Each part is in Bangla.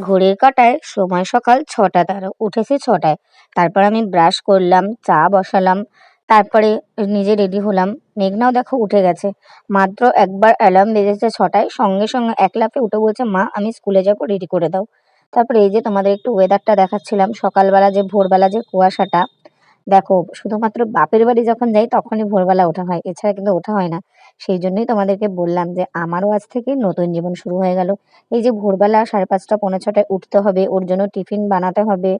ঘড়ির কাঁটায় সময় সকাল ছটা তেরো, উঠেছি ছটায়। তারপর আমি ব্রাশ করলাম, চা বসালাম, তারপরে নিজে রেডি হলাম। মেঘনাও দেখো উঠে গেছে। মাত্র একবার অ্যালার্ম বেজেছে ছটায়, সঙ্গে সঙ্গে এক লাফে উঠে বলছে, মা, আমি স্কুলে যাব রেডি করে দাও। তারপরে এই যে তোমাদের একটু ওয়েদারটা দেখাচ্ছিলাম, সকালবেলা যে ভোরবেলা যে কুয়াশাটা, দেখো, শুধুমাত্র বাপের বাড়ি যখন যাই, তখনই ভোরবেলা ওঠা হয়। এছাড়া কিন্তু ওঠা হয় না। সেই জন্যই তোমাদেরকে বললাম যে আমারও আজ থেকে নতুন জীবন শুরু হয়ে গেল। এই যে ভোরবেলা সাড়ে পাঁচটা, পৌনে ছটায় উঠতে হবে, ওর জন্য টিফিন বানাতে হবে,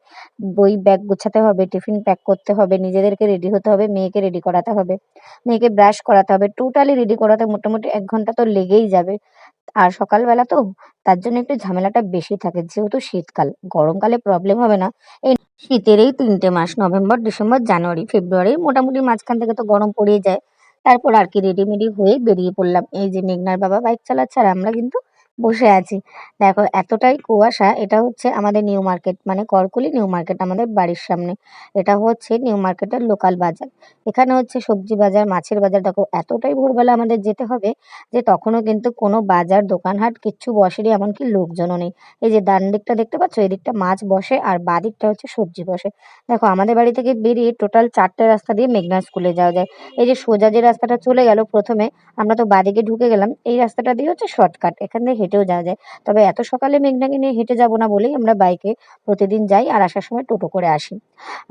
বই ব্যাগ গুছাতে হবে, টিফিন প্যাক করতে হবে, নিজেদেরকে রেডি হতে হবে, মেয়েকে রেডি করাতে হবে, মেয়েকে ব্রাশ করাতে হবে টোটালি রেডি করাতে মোটামুটি এক ঘণ্টা তো লেগেই যাবে। আর সকালবেলা তো তার জন্য একটু ঝামেলাটা বেশি থাকে, যেহেতু শীতকাল, গরমকালে প্রবলেম হবে না। এই শীতের এই তিনটে মাস, নভেম্বর, ডিসেম্বর, জানুয়ারি, ফেব্রুয়ারি, মোটামুটি মাঝখান থেকে তো গরম পড়েই যায়। তারপর আর কি রেডি মেডি হয়ে বেরিয়ে পড়লাম। এই যে মেঘনার বাবা বাইক চালাচ্ছে আর আমরা কিন্তু বসে আছি। দেখো, এতটাই কুয়াশা, এটা হচ্ছে আমাদের নিউ মার্কেট মানে করকুলি নিউ মার্কেট আমাদের বাড়ির সামনে। এটা হচ্ছে নিউ মার্কেটের লোকাল বাজার। এখানে হচ্ছে সবজি বাজার, মাছের বাজার। দেখো, এতটাই ভোরবেলা আমাদের যেতে হবে যে তখনও কিন্তু কোনো বাজার, দোকানহাট কিচ্ছু বসেনি, এমনকি লোকজনও নেই। এই যে ডান দিকটা দেখতে পাচ্ছ এদিকটা মাছ বসে, আর বাঁ দিকটা হচ্ছে সবজি বসে। দেখো, আমাদের বাড়ি থেকে বেরিয়ে টোটাল চারটে রাস্তা দিয়ে মেঘনা স্কুলে যাওয়া যায়। এই যে সোজা যে রাস্তাটা চলে গেল প্রথমে, আমরা তো বাদিকে ঢুকে গেলাম, এই রাস্তাটা দিয়ে হচ্ছে শর্টকাট। এখান দিয়ে হেঁটেও যাওয়া যায়। তবে এত সকালে মেঘনাকে নিয়ে হেঁটে যাব না বলেই আমরা বাইকে প্রতিদিন যাই আর আসার সময় টোটো করে আসি।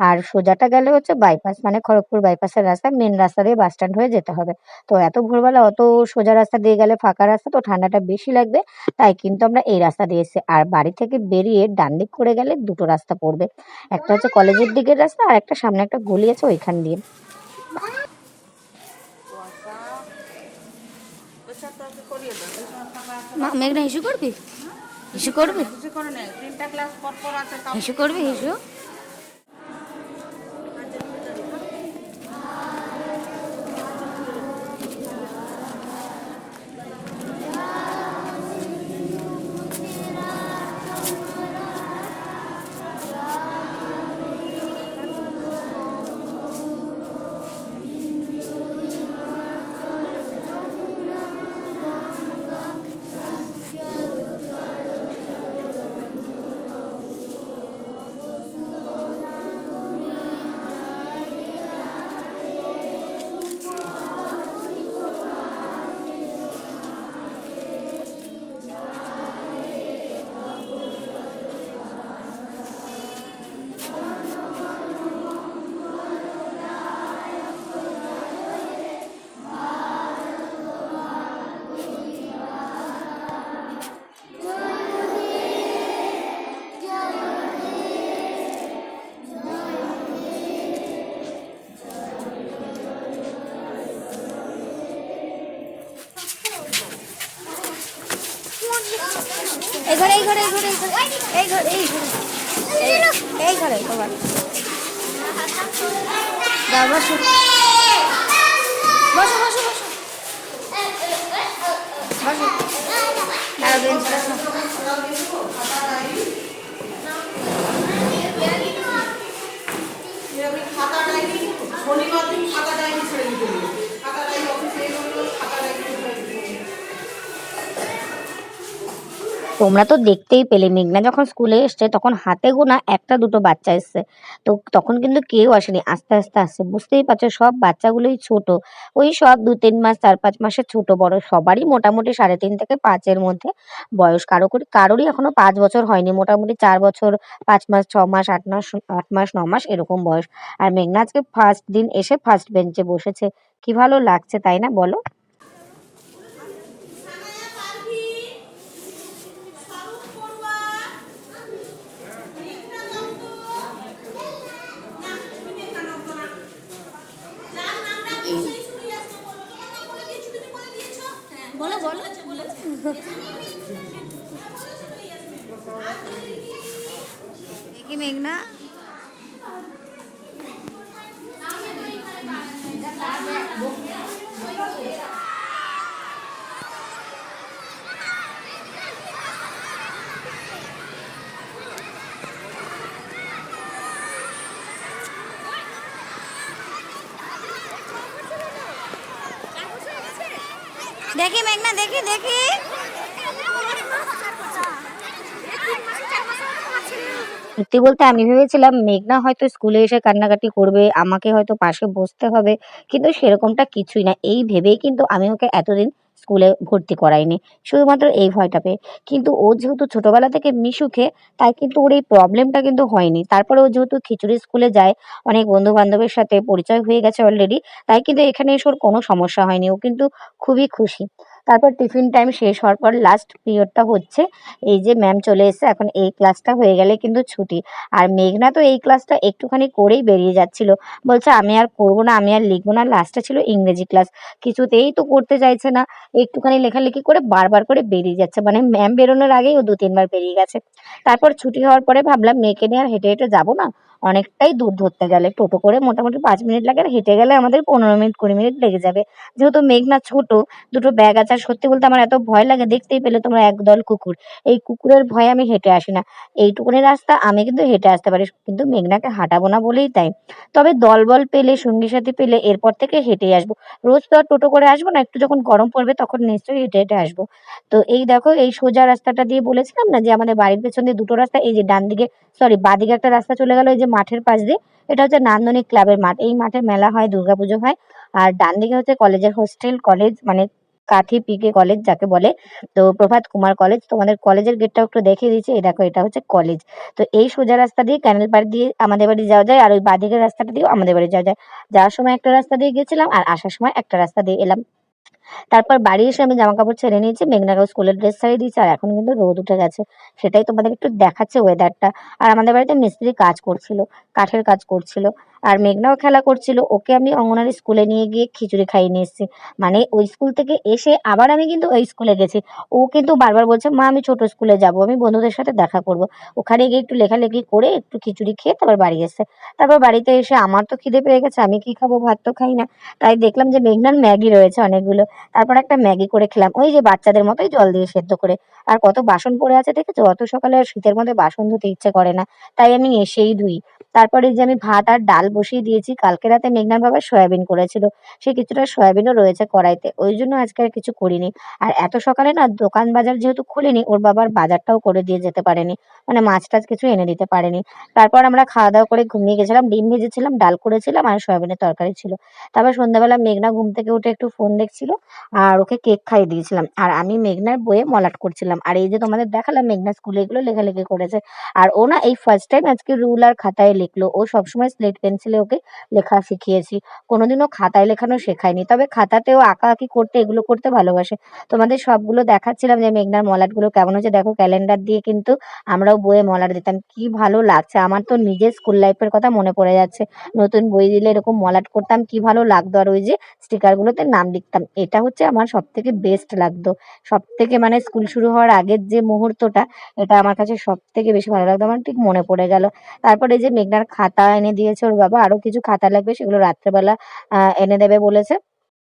আর সোজাটা গেলে হচ্ছে বাইপাস মানে খড়গপুর বাইপাসের রাস্তা মেন রাস্তা দিয়ে বাস স্ট্যান্ড হয়ে যেতে হবে। তো এত ভোরবেলা অত সোজা রাস্তা দিয়ে গেলে ফাঁকা রাস্তা, তো ঠান্ডাটা বেশি লাগবে, তাই কিন্তু আমরা এই রাস্তা দিয়ে এসেছি। আর বাড়ি থেকে বেরিয়ে ডান দিক করে গেলে দুটো রাস্তা পড়বে। একটা হচ্ছে কলেজের দিকের রাস্তা আর একটা সামনে একটা গলি আছে ওইখান দিয়ে। মা মেঘনা হিসু করবি? হিসু করবি? হিসু করবি হিসু। ঘরে এই ঘরে এই ঘরে এই ঘরে এই ঘরে। এই ঘরে এই ঘরে। বসো বসো বসো। শনিবার দিন খাতা ডায়েরি ছেড়ে দিতে তোমরা তো দেখতেই পেলে, মেঘনা যখন স্কুলে এসছে, তখন হাতে গোনা একটা দুটো বাচ্চা এসছে। তো তখন কিন্তু কেউ আসেনি, আস্তে আস্তে আসছে, বুঝতেই পারছ, সব বাচ্চাগুলোই ছোট। ওই সব দু তিন মাস, চার পাঁচ মাসের ছোট, বড়, সবারই মোটামুটি সাড়ে তিন থেকে পাঁচের মধ্যে বয়স। কারও করি, কারোরই এখনও পাঁচ বছর হয়নি, মোটামুটি চার বছর, পাঁচ মাস, ছ মাস, আট মাস আট মাস, ন মাস এরকম বয়স। আর মেঘনা আজকে ফার্স্ট দিন এসে ফার্স্ট বেঞ্চে বসেছে। কি ভালো লাগছে, তাই না, বলো বলো বলো দেখি মেঘনা দেখি মেঘনা দেখি দেখি সত্যি বলতে আমি ভেবেছিলাম মেঘনা হয়তো স্কুলে এসে কান্নাকাটি করবে, আমাকে হয়তো পাশে বসতে হবে। কিন্তু সেরকমটা কিছুই না। এই ভেবেই কিন্তু আমি ওকে এতদিন স্কুলে ভর্তি করাইনি। শুধুমাত্র এই ভয়টা পেয়ে। কিন্তু ও যেহেতু ছোটবেলা থেকে মিশুকে, তাই কিন্তু ওর এই প্রবলেমটা কিন্তু হয়নি। তারপরে ও যেহেতু খিচুড়ি স্কুলে যায়, অনেক বন্ধু-বান্ধবের সাথে পরিচয় হয়ে গেছে অলরেডি, তাই কিন্তু এখানে এসে ওর কোনো সমস্যা হয়নি। ও কিন্তু খুবই খুশি। তারপর টিফিন টাইম শেষ হওয়ার পর লাস্ট পিরিয়ডটা হচ্ছে। এই যে ম্যাম চলে এসেছে, এখন এই ক্লাসটা হয়ে গেলে কিন্তু ছুটি। আর মেঘনা তো এই ক্লাসটা একটুখানি করেই বেরিয়ে যাচ্ছিল। বলছে, "আমি আর করব না, আমি আর লিখব না।" লাস্টটা ছিল ইংরেজি ক্লাস। কিছুতেই তো করতে চাইছে না। একটুখানি লেখালেখি করে বারবার করে বেরিয়ে যাচ্ছে। মানে ম্যাম বেরোনোর আগেই ও দু তিনবার বেরিয়ে গেছে। তারপর ছুটি হওয়ার পরে ভাবলাম মেয়েকে নিয়ে আর হেঁটে, হেঁটে যাব না। অনেকটাই দূর ধরতে গেলে। টোটো করে মোটামুটি পাঁচ মিনিট লাগে আর হেঁটে গেলে আমাদের ১৫ মিনিট ২০ মিনিট লেগে যাবে। যেহেতু মেঘনা ছোট, দুটো ব্যাগ আছে। আর সত্যি বলতে আমার এত ভয় লাগে, দেখতেই পেলে তোমরা একদল কুকুর। এই কুকুরের ভয়ে আমি হেঁটে আসি না। এইটুকুনি রাস্তা আমি কিন্তু হেঁটে আসতে পারি। কিন্তু মেঘনাকে হাঁটাবো না বলেই তাই। তবে দলবল পেলে, সঙ্গী-সাথী পেলে এরপর থেকে হেঁটেই আসব। রোজ তো আর টোটো করে আসব না। একটু যখন গরম পড়বে তখন নিশ্চয়ই হেঁটে, হেঁটে আসব। তো এই দেখো এই সোজা রাস্তাটা দিয়ে বলেছিলাম না যে আমাদের বাড়ির পেছন দিয়ে দুটো রাস্তা, এই যে ডানদিকে সরি বাঁদিকে একটা রাস্তা চলে গেল এই যে মাঠের পাশ দিয়ে। এটা হচ্ছে নান্দনিক ক্লাবের মাঠ। এই মাঠে মেলা হয়, দুর্গাপুজো হয়। আর ডানদিকে হচ্ছে কলেজের হোস্টেল, কলেজ মানে কাঁথি পিকে কলেজ যাকে বলে। তো প্রভাত কুমার কলেজ। তোমাদের কলেজের গেটটাও একটু দেখিয়ে দিচ্ছি। এই দেখো এটা হচ্ছে কলেজ। তো এই সোজা রাস্তা দিয়ে ক্যানেল পাড় দিয়ে আমাদের বাড়ি যাওয়া যায়। আর ওই বাঁদিকের রাস্তাটা দিয়েও আমাদের বাড়ি যাওয়া যায়। যাওয়ার সময় একটা রাস্তা দিয়ে গেছিলাম আর আসার সময় একটা রাস্তা দিয়ে এলাম। তারপর বাড়ি এসে আমি জামা কাপড় ছেড়ে নিয়েছি। মেঘনাকেও স্কুলের ড্রেস ছাড়িয়ে দিয়েছি। আর এখন কিন্তু রোদ উঠে গেছে। সেটাই তোমাদের একটু দেখাচ্ছে ওয়েদারটা। আর আমাদের বাড়িতে মিস্ত্রি কাজ করছিল। কাঠের কাজ করছিল। আর মেঘনাও খেলা করছিল। ওকে আমি অঙ্গনারী স্কুলে নিয়ে গিয়ে খিচুড়ি খাইয়ে নিয়ে এসেছি। মানে ওই স্কুল থেকে এসে আবার আমি কিন্তু ওই স্কুলে গেছি। ও কিন্তু বারবার বলছে, "মা আমি ছোট স্কুলে যাব। আমি বন্ধুদের সাথে দেখা করব।" ওখানে গিয়ে একটু লেখালেখি করে একটু খিচুড়ি খেয়ে তারপর বাড়ি এসেছে। তারপর বাড়িতে এসে আমার তো খিদে পেয়ে গেছে। আমি কি খাব? ভাত তো খাই না। তাই দেখলাম যে মেঘনার ম্যাগি রয়েছে অনেকগুলো। তারপর একটা ম্যাগি করে খেলাম। ওই যে বাচ্চাদের মতোই জল দিয়ে সেদ্ধ করে। আর কত বাসন পড়ে আছে দেখেছ? অত সকালে আর শীতের মধ্যে বাসন ধুতে ইচ্ছে করে না। তাই আমি এসেই ধুই। তারপরে যে আমি ভাত আর ডাল বসিয়ে দিয়েছি। কালকে রাতে মেঘনার বাবা সয়াবিন করেছিল। সে কিছুটা সয়াবিনও রয়েছে কড়াইতে। ওই জন্য আজকে আর কিছু করিনি। আর এত সকালে না দোকান বাজার যেহেতু খুলিনি ওর বাবার বাজারটাও করে দিয়ে যেতে পারেনি। মানে মাছ-টাছ কিছু এনে দিতে পারেনি। তারপর আমরা খাওয়া-দাওয়া করে ঘুমিয়ে গেছিলাম। ডিম ভেজেছিলাম, ডাল করেছিলাম আর সয়াবিনের তরকারি ছিল। তারপর সন্ধ্যাবেলা মেঘনা ঘুম থেকে উঠে একটু ফোন দেখছিল। আর ওকে কেক খাইয়ে দিয়েছিলাম। আর আমি মেঘনার বইয়ে মলাট করছিলাম। আর এই যে তোমাদের দেখালাম মেঘনা স্কুলে এগুলো লেখালেখি করেছে। আর ও না এই ফার্স্ট টাইম আজকে রুল আর খাতায় লিখলো। ও সবসময় স্লেট পেন্সিলে ওকে লেখা শিখিয়েছি। কোনোদিনও খাতায় লেখানো শেখায়নি তবে খাতাতেও আঁকাআঁকি করতে এগুলো করতে ভালোবাসে। তোমাদের সবগুলো দেখাচ্ছিলাম যে মেঘনার মলাটগুলো কেমন হচ্ছে দেখো ক্যালেন্ডার দিয়ে কিন্তু আমরাও বইয়ে মলাট দিতাম। কি ভালো লাগছে। আমার তো নিজের স্কুল লাইফের কথা মনে পড়ে যাচ্ছে। নতুন বই দিলে এরকম মলাট করতাম কি ভালো লাগতো। আর ওই যে স্টিকারগুলোতে নাম লিখতাম। এটা হচ্ছে আমার সব থেকে বেস্ট লাগতো। সব থেকে মানে স্কুল শুরু হওয়ার আগের যে মুহূর্তটা, এটা আমার কাছে সব থেকে বেশি ভালো লাগতো। আমার ঠিক মনে পড়ে গেল। তারপরে যে মেঘনার খাতা এনে দিয়েছে ওর বাবা। আরও কিছু খাতা লাগবে সেগুলো রাত্রেবেলা এনে দেবে বলেছে।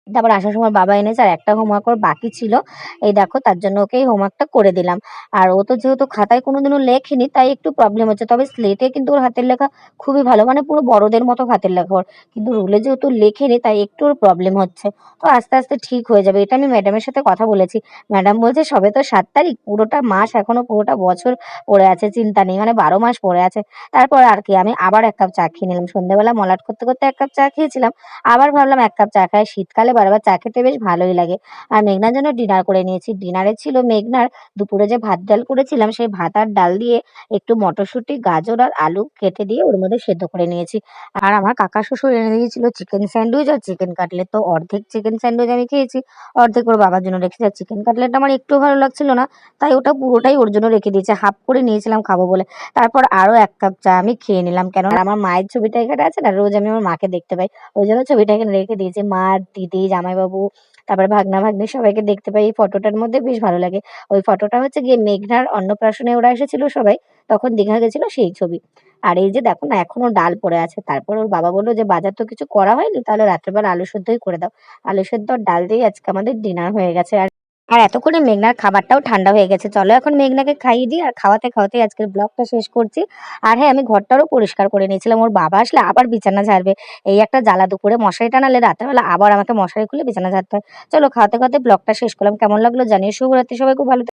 তারপর আসার সময় বাবা এনেছে আর একটা হোমওয়ার্ক ওর বাকি ছিল। এই দেখো তার জন্য ওকে এই হোমওয়ার্কটা করে দিলাম। আর ও তো যেহেতু খাতায় কোনোদিনও লেখেনি তাই একটু প্রবলেম হচ্ছে। তবে স্লেটে কিন্তু ওর হাতের লেখা খুবই ভালো। মানে পুরো বড়দের মতো হাতের লেখা ওর। কিন্তু রুলে যেহেতু লেখেনি তাই একটু ওর প্রবলেম হচ্ছে। তো আস্তে, আস্তে ঠিক হয়ে যাবে। এটা আমি ম্যাডামের সাথে কথা বলেছি। ম্যাডাম বলছে, "সবে তো সাত তারিখ। পুরোটা মাস এখনও পুরোটা বছর পড়ে আছে। চিন্তা নেই।" মানে ১২ মাস পড়ে আছে। তারপর আর কি আমি আবার এক কাপ চা খেয়ে নিলাম। সন্ধ্যাবেলা মলাট করতে, করতে এক কাপ চা খেয়েছিলাম। আবার ভাবলাম এক কাপ চা খাই। শীতকালে বারবার চা খেতে বেশ ভালোই লাগে। আর মেঘনার জন্য ডিনার করে নিয়েছি। ডিনারে ছিল মেঘনার দুপুরে যে ভাত ডাল করেছিলাম সেই ভাত আর ডাল দিয়ে একটু মটরশুঁটি, গাজর আর আলু কেটে দিয়ে ওর মধ্যে সেদ্ধ করে নিয়েছি। আর আমার কাকা শ্বশুর এনে দিয়েছিল চিকেন স্যান্ডউইচ আর চিকেন কাটলেট। তো অর্ধেক চিকেন স্যান্ডউইচ আমি খেয়েছি, অর্ধেক ওর বাবার জন্য রেখেছি। আর চিকেন কাটলেটটা আমার একটু ভালো লাগছিল না। তাই ওটা পুরোটাই ওর জন্য রেখে দিয়েছে হাফ করে নিয়েছিলাম খাব বলে। তারপর আরও ১ কাপ চা আমি খেয়ে নিলাম। কেননা আমার মায়ের ছবিটা এখানে আছে না? রোজ আমি আমার মাকে দেখতে পাই। ওই জন্য ছবিটা এখানে রেখে দিয়েছি। মা, দিদি, জামাইবাবু, তারপরে ভাগ্না-ভাগ্নি সবাইকে দেখতে পাই এই ফটোটার মধ্যে বেশ ভালো লাগে। ওই ফটোটা হচ্ছে গিয়ে মেঘনার অন্নপ্রাশনে ওরা এসেছিল সবাই। তখন দীঘা গেছিল সেই ছবি। আর এই যে দেখো না এখনও ডাল পড়ে আছে। তারপর ওর বাবা বলল যে, "বাজার তো কিছু করা হয়নি। তাহলে রাত্রেবেলা আলু সেদ্ধই করে দাও।" আলু সেদ্ধ ডাল দিয়ে আজকে আমাদের ডিনার হয়ে গেছে। আর আর এতক্ষণে মেঘনার খাবারটাও ঠান্ডা হয়ে গেছে। চলো এখন মেঘনাকে খাইয়ে দিই। আর খাওয়াতে, খাওয়াতে আজকের ব্লগটা শেষ করছি। আর হ্যাঁ, আমি ঘরটারও পরিষ্কার করে নিয়েছিলাম। ওর বাবা আসলে আবার বিছানা ঝাড়বে। এই একটা জ্বালা দুপুরে মশারি টানালে রাতের বেলা আবার আমাকে মশারি খুলে বিছানা ঝাড়তে হয়। চলো খাওয়াতে, খাওয়াতে ব্লগটা শেষ করলাম। কেমন লাগল জানিয়ে শুভরাত্রি। সবাই খুব ভালো